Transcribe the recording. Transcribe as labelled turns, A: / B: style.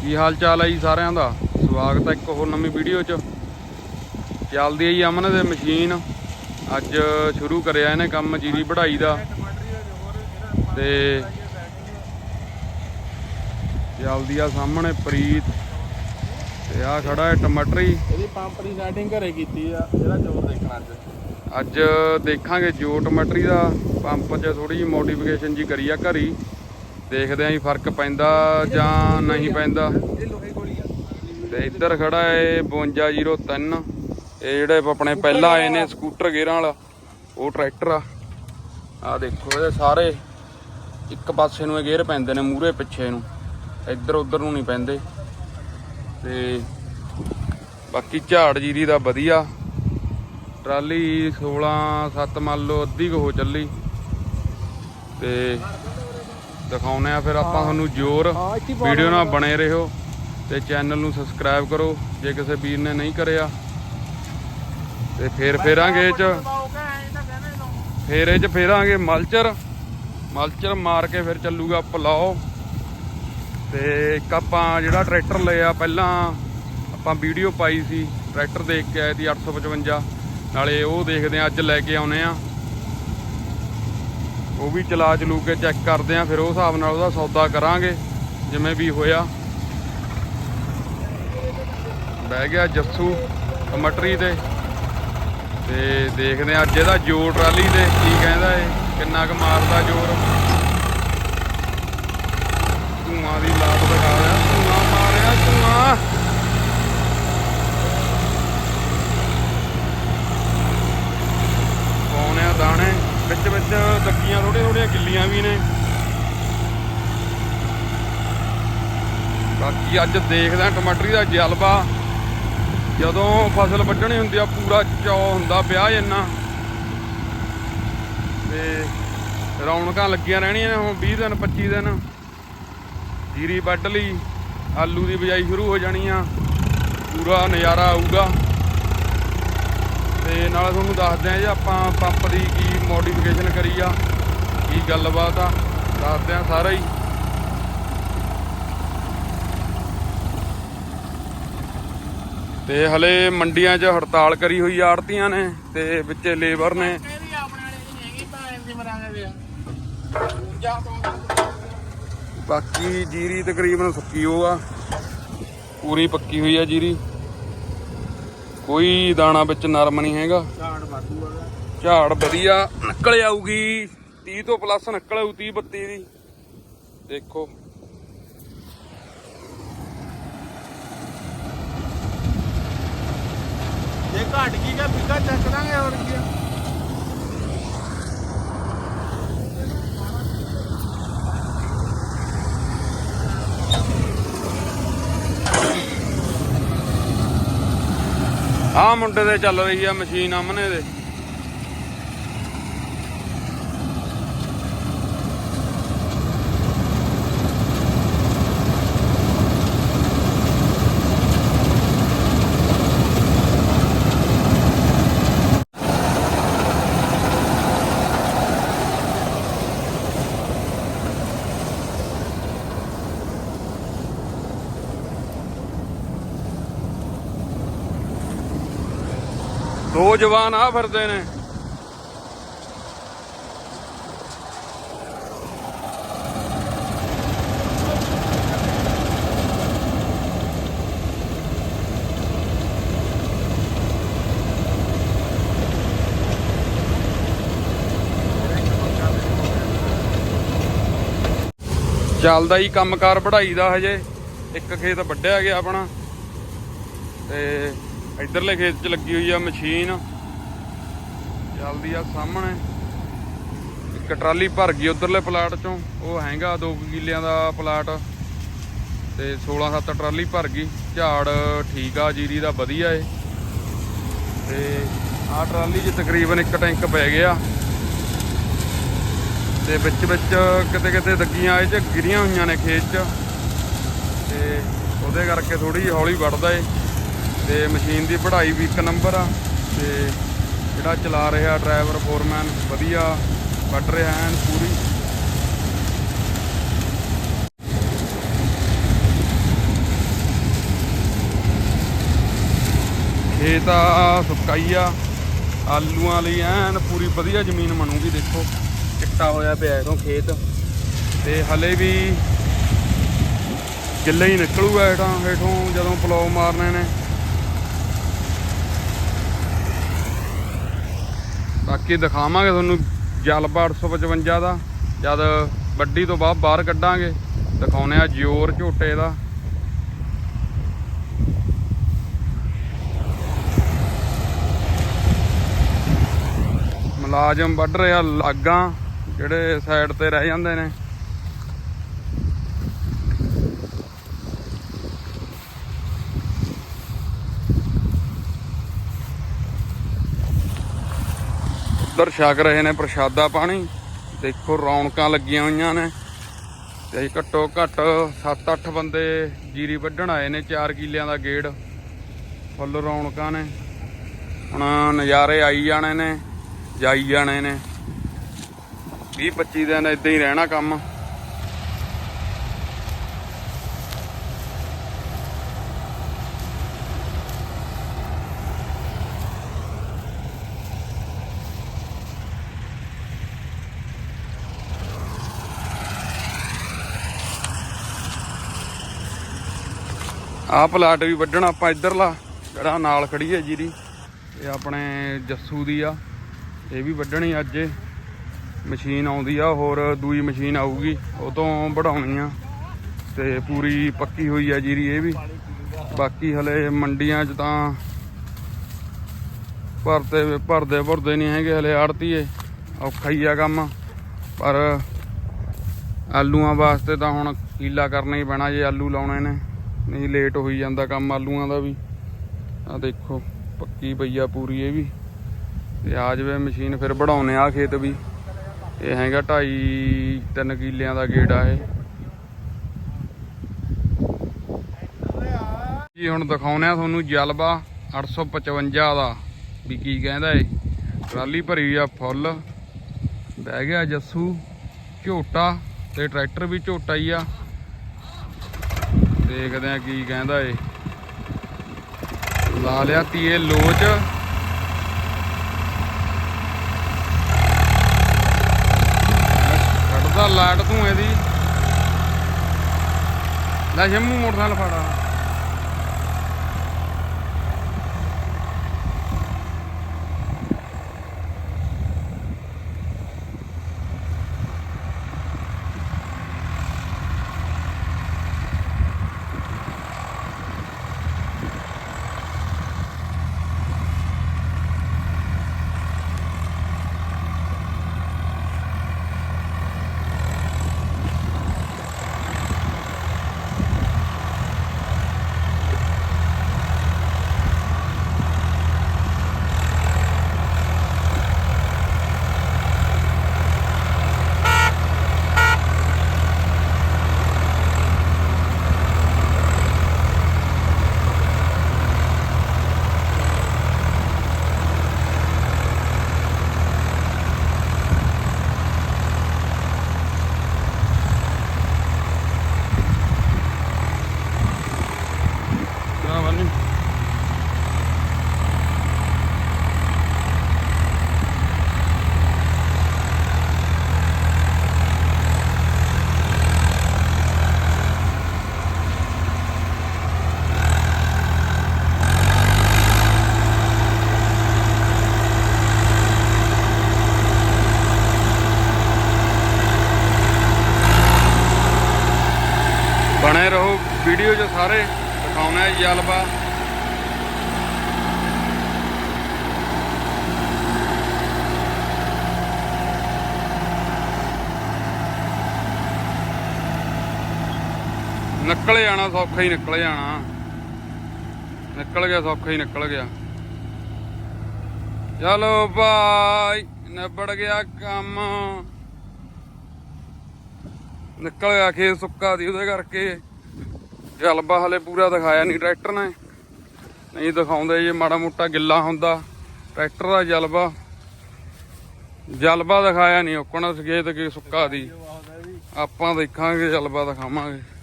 A: ਕੀ ਹਾਲ ਚਾਲ ਹੈ ਜੀ ਸਾਰਿਆਂ ਦਾ? ਸਵਾਗਤ ਹੈ ਇੱਕ ਹੋਰ ਨਵੀਂ ਵੀਡੀਓ ਚ। ਚੱਲਦੀ ਹੈ ਜੀ ਅਮਨ ਦੇ ਮਸ਼ੀਨ। ਅੱਜ ਸ਼ੁਰੂ ਕਰਿਆ ਇਹਨੇ ਕੰਮ ਜੀਰੀ ਵਢਾਈ ਦਾ। ਤੇ ਚੱਲਦੀ ਆ ਸਾਹਮਣੇ ਪ੍ਰੀਤ। ਤੇ ਆ ਖੜਾ ਹੈ ਟਮਾਟਰੀ।
B: ਇਹਦੀ ਪੰਪ ਦੀ ਸੈਟਿੰਗ ਘਰੇ ਕੀਤੀ ਆ ਇਹਦਾ ਜ਼ੋਰ ਦੇਖਣਾ ਅੱਜ।
A: ਅੱਜ ਦੇਖਾਂਗੇ ਜੋ ਟਮਾਟਰੀ ਦਾ। ਪੰਪ 'ਚ ਥੋੜੀ ਜਿਹੀ ਮੋਡੀਫਿਕੇਸ਼ਨ ਜੀ ਕਰੀ ਆ ਘਰੀ। ਦੇਖਦੇ ਆਂ ਜੀ ਫ਼ਰਕ ਪੈਂਦਾ ਜਾਂ ਨਹੀਂ ਪੈਂਦਾ।
B: ਇਹ
A: ਤੇ ਇੱਧਰ ਖੜਾ ਏ 5203 ਇਹ ਜਿਹੜੇ ਆਪਣੇ ਪਹਿਲਾਂ ਆਏ ਨੇ ਸਕੂਟਰ ਗੇਅਰਾਂ ਵਾਲਾ ਉਹ ਟਰੈਕਟਰ ਆ। ਆ ਦੇਖੋ ਇਹਦੇ ਸਾਰੇ ਇੱਕ ਪਾਸੇ ਨੂੰ ਇਹ ਗੇਅਰ ਪੈਂਦੇ ਨੇ ਮੂਹਰੇ ਪਿੱਛੇ ਨੂੰ। ਇੱਧਰ ਉੱਧਰ ਨੂੰ ਨਹੀਂ ਪੈਂਦੇ। ਤੇ ਬਾਕੀ ਝਾੜ ਜੀਰੀ ਦਾ ਵਧੀਆ। ਟਰਾਲੀ 16 7 ਮੰਨ ਲਓ ਅੱਧੀ ਕੁ ਹੋ ਚੱਲੀ। ਤੇ ਦਿਖਾਉਨੇ ਆ ਫਿਰ ਆਪਾਂ ਤੁਹਾਨੂੰ ਜ਼ੋਰ ਵੀਡੀਓ ਨਾਲ ਬਣੇ ਰਹੋ ਤੇ ਚੈਨਲ ਨੂੰ ਸਬਸਕ੍ਰਾਈਬ ਕਰੋ ਜੇ ਕਿਸੇ ਵੀਰ ਨੇ ਨਹੀਂ ਕਰਿਆ। ਤੇ ਫੇਰ ਫੇਰਾਂਗੇ ਇਹ ਚ। ਫੇਰ ਇਹ ਚ ਫੇਰਾਂਗੇ ਮਲਚਰ। ਮਲਚਰ ਮਾਰ ਕੇ ਫਿਰ ਚੱਲੂਗਾ ਪਲਾਓ। ਤੇ ਇੱਕ ਆਪਾਂ ਜਿਹੜਾ ਟਰੈਕਟਰ ਲਿਆ ਪਹਿਲਾਂ ਆਪਾਂ ਵੀਡੀਓ ਪਾਈ ਸੀ ਟਰੈਕਟਰ ਦੇਖ ਕੇ ਆਏ ਸੀ 855 ਨਾਲੇ ਉਹ ਦੇਖਦੇ ਆ ਅੱਜ ਲੈ ਕੇ ਆਉਨੇ ਆ ਉਹ ਵੀ ਚਲਾ ਚਲੂ ਕੇ ਚੈੱਕ ਕਰਦੇ ਆ, ਫਿਰ ਉਹ ਹਿਸਾਬ ਨਾਲ ਉਹਦਾ ਸੌਦਾ ਕਰਾਂਗੇ, ਜਿਵੇਂ ਵੀ ਹੋਇਆ। ਬਹਿ ਗਿਆ ਜੱਸੂ ਟਮਟਰੀ ਤੇ ਤੇ ਦੇਖਦੇ ਆ ਅੱਜ ਇਹਦਾ ਜੋਰ ਟਰਾਲੀ ਤੇ, ਕੀ ਕਹਿੰਦਾ ਏ ਕਿੰਨਾ ਕੁ ਮਾਰਦਾ ਜੋਰ ਧੂਆਂ ਦੀ ਲਾਟ ਦਿਖਾ ਰਿਹਾ, ਧੂਆਂ ਮਾਰਿਆ, ਧੂਆਂ ਪਾਉਣੇ ਆ ਦਾਣੇ ਵਿੱਚ ਵਿੱਚ ਦੱਕੀਆਂ ਥੋੜੀਆਂ ਥੋੜੀਆਂ ਗਿੱਲੀਆਂ ਵੀ ਨੇ। ਬਾਕੀ ਅੱਜ ਦੇਖਦੇ ਆ ਟਮਾਟਰੀ ਦਾ ਜਲਵਾ ਜਦੋਂ ਫਸਲ ਵੱਢਣੀ ਹੁੰਦੀ ਆ, ਪੂਰਾ ਚੌ ਹੁੰਦਾ, ਵਿਆਹ ਇੰਨਾ। ਤੇ ਰੌਣਕਾਂ ਲੱਗੀਆਂ ਰਹਿਣੀਆਂ ਨੇ ਹੁਣ 20 ਦਿਨ 25 ਦਿਨ। ਜੀਰੀ ਵੱਢ ਲਈ, ਆਲੂ ਦੀ ਬਿਜਾਈ ਸ਼ੁਰੂ ਹੋ ਜਾਣੀ ਆ। ਪੂਰਾ ਨਜ਼ਾਰਾ ਆਊਗਾ। ਤੇ ਨਾਲ ਤੁਹਾਨੂੰ ਦੱਸਦੇ ਆ ਜੇ, ਆਪਾਂ ਪੰਪ ਦੀ ਕੀ ਮੋਡੀਫਿਕੇਸ਼ਨ ਕਰੀ ਆ। ਕੀ ਗੱਲਬਾਤ ਆ? ਦੱਸਦੇ ਆ ਸਾਰਾ ਹੀ। ਤੇ ਹਲੇ ਮੰਡੀਆਂ 'ਚ ਹੜਤਾਲ ਕਰੀ ਹੋਈ ਆੜਤੀਆਂ ਨੇ ਤੇ ਵਿੱਚ ਲੇਬਰ ਨੇ। ਬਾਕੀ ਜੀਰੀ ਤਕਰੀਬਨ ਸੁੱਕੀ ਹੋ ਆ। ਪੂਰੀ ਪੱਕੀ ਹੋਈ ਆ ਜੀਰੀ। ਕੋਈ ਦਾਣਾ ਵਿੱਚ ਨਰਮ ਨਹੀਂ ਹੈਗਾ।
B: ਝਾੜ ਵਾਧੂ ਆ।
A: ਝਾੜ ਵਧੀਆ ਨਿਕਲ ਆਊਗੀ। 30 ਤੋਂ ਪਲੱਸ ਨਿਕਲ ਆਊ 30 32 ਦੀ। ਦੇਖੋ।
B: ਜੇ ਘਟ ਗਈ ਤਾਂ ਬਿੱਗਾ ਚੱਕ ਦਾਂਗੇ ਹੋਰ ਕੀ ਆ।
A: ਮੁੰਡੇ ਦੇ ਚੱਲ ਰਹੀ ਆ ਮਸ਼ੀਨ ਆਮਨੇ ਦੇ। ਦੋ ਜਵਾਨ ਆ ਫਿਰਦੇ ਨੇ। ਚੱਲਦਾ ਹੀ ਕੰਮਕਾਰ ਵਢਾਈ ਦਾ ਹਜੇ। ਇੱਕ ਖੇਤ ਵੱਢਿਆ ਗਿਆ ਆਪਣਾ। ਤੇ ਇਧਰਲੇ ਖੇਤ 'ਚ ਲੱਗੀ ਹੋਈ ਆ ਮਸ਼ੀਨ। ਚੱਲਦੀ ਆ ਸਾਹਮਣੇ। ਇੱਕ ਟਰਾਲੀ ਭਰ ਗਈ ਉਧਰਲੇ ਪਲਾਟ 'ਚੋਂ। ਉਹ ਹੈਗਾ 2 ਕਿੱਲਿਆਂ ਦਾ ਪਲਾਟ। ਤੇ 16-7 ਟਰਾਲੀ ਭਰ ਗਈ। ਝਾੜ ਠੀਕ ਆ, ਜੀਰੀ ਦਾ ਵਧੀਆ ਏ। ਤੇ ਆਹ ਟਰਾਲੀ 'ਚ ਤਕਰੀਬਨ ਇੱਕ ਟੈਂਕ ਪੈ ਗਿਆ। ਤੇ ਵਿੱਚ ਵਿੱਚ ਕਿਤੇ ਕਿਤੇ ਦੱਗੀਆਂ ਇਹ 'ਚ, ਗਿਰੀਆਂ ਹੋਈਆਂ ਨੇ ਖੇਤ 'ਚ। ਤੇ ਉਹਦੇ ਕਰਕੇ ਥੋੜੀ ਜਿਹੀ ਹੌਲੀ ਵੱਢਦਾ ਏ। ਤੇ ਮਸ਼ੀਨ ਦੀ ਪੜ੍ਹਾਈ ਵੀ ਇੱਕ ਨੰਬਰ ਆ ਤੇ ਜਿਹੜਾ ਚਲਾ ਰਿਹਾ ਡਰਾਈਵਰ, ਫੋਰਮੈਨ ਵਧੀਆ ਵੱਢ ਰਿਹਾ ਐਨ ਪੂਰੀ। ਖੇਤ ਆ ਸੁਕਾਈ ਆ। ਆਲੂਆਂ ਲਈ ਐਨ ਪੂਰੀ ਵਧੀਆ ਜ਼ਮੀਨ ਬਣੂਗੀ, ਦੇਖੋ। ਚਿੱਟਾ ਹੋਇਆ ਪਿਆ ਇਹਦੋਂ ਖੇਤ। ਤੇ ਹਲੇ ਵੀ ਗਿੱਲੇ ਹੀ ਨਿਕਲੂਗਾ ਹੇਠਾਂ, ਹੇਠੋਂ ਜਦੋਂ ਪਲੌ ਮਾਰਨੇ ਨੇ। ਬਾਕੀ ਦਿਖਾਵਾਂਗੇ ਤੁਹਾਨੂੰ ਜਲਬਾ 855 ਦਾ। ਜਦ ਵੱਡੀ ਤੋਂ ਬਾਅਦ ਬਾਹਰ ਕੱਢਾਂਗੇ ਦਿਖਾਉਨੇ ਆ ਜੋਰ ਝੋਟੇ ਦਾ। ਮੁਲਾਜ਼ਮ ਵੱਢ ਰਿਹਾ ਲਾਗਾਂ, ਜਿਹੜੇ ਸਾਈਡ ਤੇ ਰਹਿ ਜਾਂਦੇ ਨੇ। ਉੱਧਰ ਛਕ ਰਹੇ ਨੇ ਪ੍ਰਸ਼ਾਦਾ ਪਾਣੀ। ਦੇਖੋ ਰੌਣਕਾਂ ਲੱਗੀਆਂ ਹੋਈਆਂ ਨੇ। ਤੇ ਘੱਟੋ ਘੱਟ 7-8 ਬੰਦੇ ਜੀਰੀ ਵੱਢਣ ਆਏ ਨੇ 4 ਕਿੱਲਿਆਂ ਦਾ ਗੇੜ। ਫੁੱਲ ਰੌਣਕਾਂ ਨੇ। ਹੁਣ ਨਜ਼ਾਰੇ ਆਈ ਜਾਣੇ ਨੇ, ਜਾਈ ਜਾਣੇ ਨੇ। 20-25 ਦਿਨ ਇਦਾਂ ਹੀ ਰਹਿਣਾ ਕੰਮ। ਆਹ ਪਲਾਟ ਵੀ ਵੱਢਣਾ ਆਪਾਂ ਇੱਧਰਲਾ, ਜਿਹੜਾ ਨਾਲ ਖੜੀ ਹੈ ਜੀਰੀ, ਇਹ ਆਪਣੇ ਜੱਸੂ ਦੀ ਆ, ਇਹ ਵੀ ਵੱਢਣੀ ਅੱਜ। ਮਸ਼ੀਨ ਆਉਂਦੀ ਆ, ਹੋਰ ਦੂਈ ਮਸ਼ੀਨ ਆਊਗੀ, ਉਹ ਤੋਂ ਵਢਾਉਣੀ ਆ। ਤੇ ਪੂਰੀ ਪੱਕੀ ਹੋਈ ਆ ਜੀਰੀ ਇਹ ਵੀ। ਬਾਕੀ ਹਲੇ ਮੰਡੀਆਂ 'ਚ ਤਾਂ ਭਰਦੇ ਭਰਦੇ ਭਰਦੇ ਨਹੀਂ ਹੈਗੇ, ਹਲੇ ਆੜਤੀਏ ਔਖਾ ਹੀ ਆ ਕੰਮ। ਪਰ ਆਲੂਆਂ ਵਾਸਤੇ ਤਾਂ ਹੁਣ ਕੀਲਾ ਕਰਨਾ ਹੀ ਪੈਣਾ ਜੇ ਆਲੂ ਲਾਉਣੇ ਨੇ। ਨਹੀਂ ਲੇਟ ਹੋਈ ਜਾਂਦਾ ਕੰਮ ਆਲੂਆਂ ਦਾ ਵੀ। ਆ ਦੇਖੋ, ਪੱਕੀ ਪਈ ਆ ਪੂਰੀ ਇਹ ਵੀ। ਤੇ ਆ ਜਵੇ ਮਸ਼ੀਨ ਫਿਰ ਵਢਾਉਨੇ ਆ ਖੇਤ ਵੀ। ਇਹ ਹੈਗਾ 2.5 3 ਕਿੱਲਿਆਂ ਦਾ ਗੇੜਾ ਇਹ। ਜੀ, ਹੁਣ ਦਿਖਾਉਨੇ ਆ ਤੁਹਾਨੂੰ ਜਲਬਾ 855 ਦਾ, ਵੀ ਕੀ ਕਹਿੰਦਾ ਏ ਟਰਾਲੀ ਭਰੀ ਆ ਫੁੱਲ। ਬਹਿ ਗਿਆ ਜੱਸੂ, ਝੋਟਾ ਤੇ ਟਰੈਕਟਰ ਵੀ ਝੋਟਾ ਹੀ ਆ। ਦੇਖਦੇ ਆ ਕੀ ਕਹਿੰਦਾ ਏ। ਲਾ ਲਿਆ ਤੀਏ ਲੋਚ। ਕੱਢਦਾ ਲਾਟ ਤੂੰ ਇਹਦੀ। ਲੈ ਜੰਮੂ ਮੋਟਰਸਾਈਕਲ ਫੜਾ। ਨਾ ਬਣੇ ਰਹੋ ਵੀਡੀਓ 'ਚ ਸਾਰੇ ਹੈ ਜਲਵਾ ਨਿਕਲ ਜਾਣਾ, ਸੌਖਾ ਹੀ ਨਿਕਲ ਜਾਣਾ। ਨਿਕਲ ਗਿਆ, ਸੌਖਾ ਹੀ ਨਿਕਲ ਗਿਆ। ਚਲੋ ਭਾਈ ਨਿਬੜ ਗਿਆ ਕੰਮ। ਨਿਕਲ ਗਿਆ ਖੇਤ ਸੁੱਕਾ ਦੀ ਉਹਦੇ ਕਰਕੇ। ਜਲਬਾ ਹਲੇ ਪੂਰਾ ਦਿਖਾਇਆ ਨਹੀਂ ਟਰੈਕਟਰ ਨੇ। ਨਹੀਂ ਦਿਖਾਉਂਦੇ ਜੇ, ਮਾੜਾ ਮੋਟਾ ਗਿੱਲਾ ਹੁੰਦਾ। ਟਰੈਕਟਰ ਦਾ ਜਲਬਾ। ਜਲਬਾ ਦਿਖਾਇਆ ਨਹੀਂ ਓਕਣਾ ਖੇਤ ਕੀ ਸੁੱਕਾ ਦੀ। ਆਪਾਂ ਦੇਖਾਂਗੇ, ਜਲਬਾ ਦਿਖਾਵਾਂਗੇ।